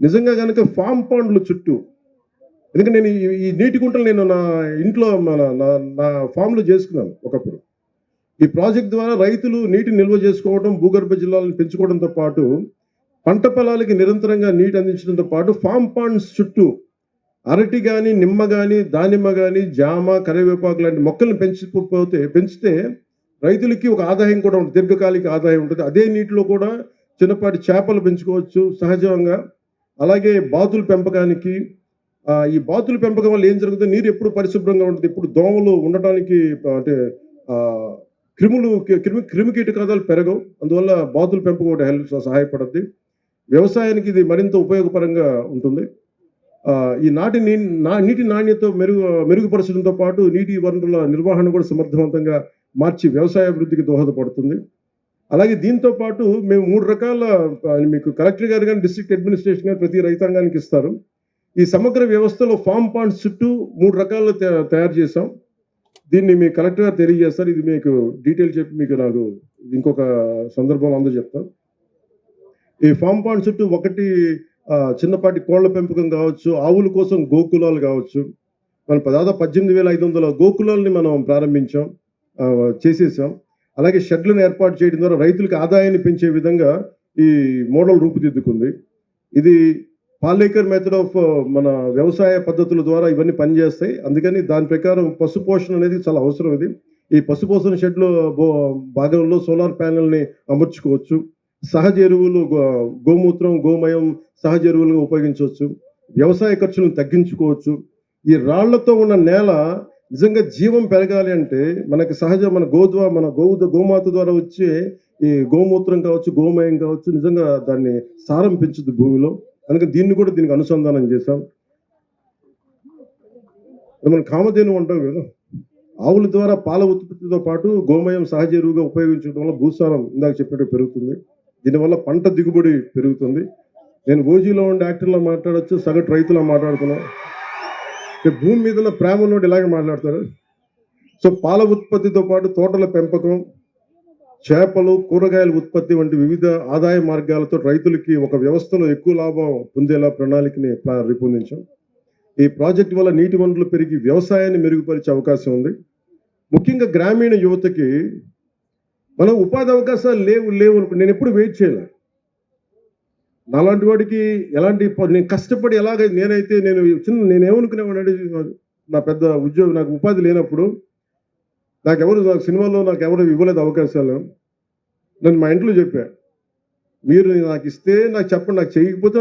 నిజంగా కనుక ఫామ్ పాండ్లు చుట్టూ ఎందుకంటే నేను ఈ- ఈ నీటి గుంటలు నేను నా ఇంట్లో మన నా నా ఫామ్లో చేసుకున్నాను ఒకప్పుడు. ఈ ప్రాజెక్ట్ ద్వారా రైతులు నీటిని నిల్వ చేసుకోవడం భూగర్భ జిల్లాలను పెంచుకోవడంతో పాటు పంట పొలాలకి నిరంతరంగా నీటి అందించడంతో పాటు ఫామ్ పాండ్స్ చుట్టూ అరటి కానీ నిమ్మ కానీ దానిమ్మ కానీ జామ కరివేపాకు లాంటి మొక్కలను పెంచిపోతే పెంచితే రైతులకి ఒక ఆదాయం కూడా ఉంటుంది దీర్ఘకాలిక ఆదాయం ఉంటుంది. అదే నీటిలో కూడా చిన్నపాటి చేపలు పెంచుకోవచ్చు సహజంగా. అలాగే బాతుల పెంపకానికి ఈ బాతుల పెంపకం వల్ల ఏం జరుగుతుంది? నీరు ఎప్పుడు పరిశుభ్రంగా ఉంటుంది? ఇప్పుడు దోమలు ఉండటానికి అంటే క్రిములు క్రిమి క్రిమి కీటకాదాలు పెరగవు. అందువల్ల బాతుల పెంపకం ఒకటి హెల్ప్ సహాయపడుద్ది. వ్యవసాయానికి ఇది మరింత ఉపయోగపరంగా ఉంటుంది. ఈ నాటి నీటి నాణ్యత మెరుగు మెరుగుపరచడంతో పాటు నీటి వనరుల నిర్వహణ కూడా సమర్థవంతంగా మార్చి వ్యవసాయ అభివృద్ధికి దోహదపడుతుంది. అలాగే దీంతో పాటు మేము మూడు రకాల మీకు కలెక్టర్ గారు కానీ డిస్ట్రిక్ట్ అడ్మినిస్ట్రేషన్ కానీ ప్రతి రైతాంగానికి ఇస్తారు. ఈ సమగ్ర వ్యవస్థలో ఫామ్ పాండ్స్ చుట్టూ మూడు రకాలు తయారు చేసాం దీన్ని మీ కలెక్టర్ గారు తెలియజేస్తారు. ఇది మీకు డీటెయిల్ చెప్పి మీకు నాకు ఇంకొక సందర్భంలో అందరూ చెప్తాను ఈ ఫామ్ పాండ్ చుట్టూ ఒకటి చిన్నపాటి కోళ్ళ పెంపకం కావచ్చు ఆవుల కోసం గోకులాలు కావచ్చు. మనం దాదాపు పద్దెనిమిది వేల ఐదు వందల గోకులాలని మనం ప్రారంభించాం చేసేసాం. అలాగే షెడ్లను ఏర్పాటు చేయడం ద్వారా రైతులకు ఆదాయాన్ని పెంచే విధంగా ఈ మోడల్ రూపుదిద్దుకుంది. ఇది పాలేకర్ మెథడ్ ఆఫ్ uh, మన వ్యవసాయ పద్ధతుల ద్వారా ఇవన్నీ పనిచేస్తాయి. అందుకని దాని ప్రకారం పశు పోషణ అనేది చాలా అవసరం ఇది. ఈ పశు పోషణ షెడ్లో భాగంలో సోలార్ ప్యానెల్ని అమర్చుకోవచ్చు. సహజ ఎరువులు గో- గోమూత్రం గోమయం సహజ ఎరువులుగా ఉపయోగించవచ్చు. వ్యవసాయ ఖర్చులను తగ్గించుకోవచ్చు. ఈ రాళ్ళతో ఉన్న నేల నిజంగా జీవం పెరగాలి అంటే మనకి సహజ మన గోద్వా మన గోవు గోమాత ద్వారా వచ్చే ఈ గోమూత్రం కావచ్చు గోమయం కావచ్చు నిజంగా దాన్ని సారం పెంచుద్ది భూమిలో. అందుకని దీన్ని కూడా దీనికి అనుసంధానం చేశాం. మనం కామధేను అంటాం కదా? ఆవుల ద్వారా పాల ఉత్పత్తితో పాటు గోమయం సహజ ఎరువుగా ఉపయోగించడం వల్ల భూసారం ఇందాక చెప్పినట్టు పెరుగుతుంది. దీనివల్ల పంట దిగుబడి పెరుగుతుంది. నేను ఓజీలో ఉండే యాక్టర్లో మాట్లాడచ్చు సగటు రైతులో మాట్లాడుతున్నాను భూమి మీద ఉన్న ఇలాగే మాట్లాడతారు. సో పాల ఉత్పత్తితో పాటు తోటల పెంపకం చేపలు కూరగాయల ఉత్పత్తి వంటి వివిధ ఆదాయ మార్గాలతో రైతులకి ఒక వ్యవస్థలో ఎక్కువ లాభం పొందేలా ప్రణాళికని రూపొందించాం. ఈ ప్రాజెక్ట్ వల్ల నీటి వనరులు పెరిగి వ్యవసాయాన్ని మెరుగుపరిచే అవకాశం ఉంది. ముఖ్యంగా గ్రామీణ యువతకి మనం ఉపాధి అవకాశాలు లేవు లేవు నేను ఎప్పుడు వెయిట్ చేయలేదు నాలాంటి వాడికి ఎలాంటి నేను కష్టపడి ఎలాగ నేనైతే నేను చిన్న నేను ఏమనుకునేవాడు నా పెద్ద ఉద్యోగం నాకు ఉపాధి లేనప్పుడు నాకెవరు నాకు సినిమాలో నాకు ఎవరు ఇవ్వలేదు అవకాశాలు. నేను మా ఇంట్లో చెప్పా మీరు నాకు ఇస్తే నాకు చెప్పండి నాకు చేయకపోతే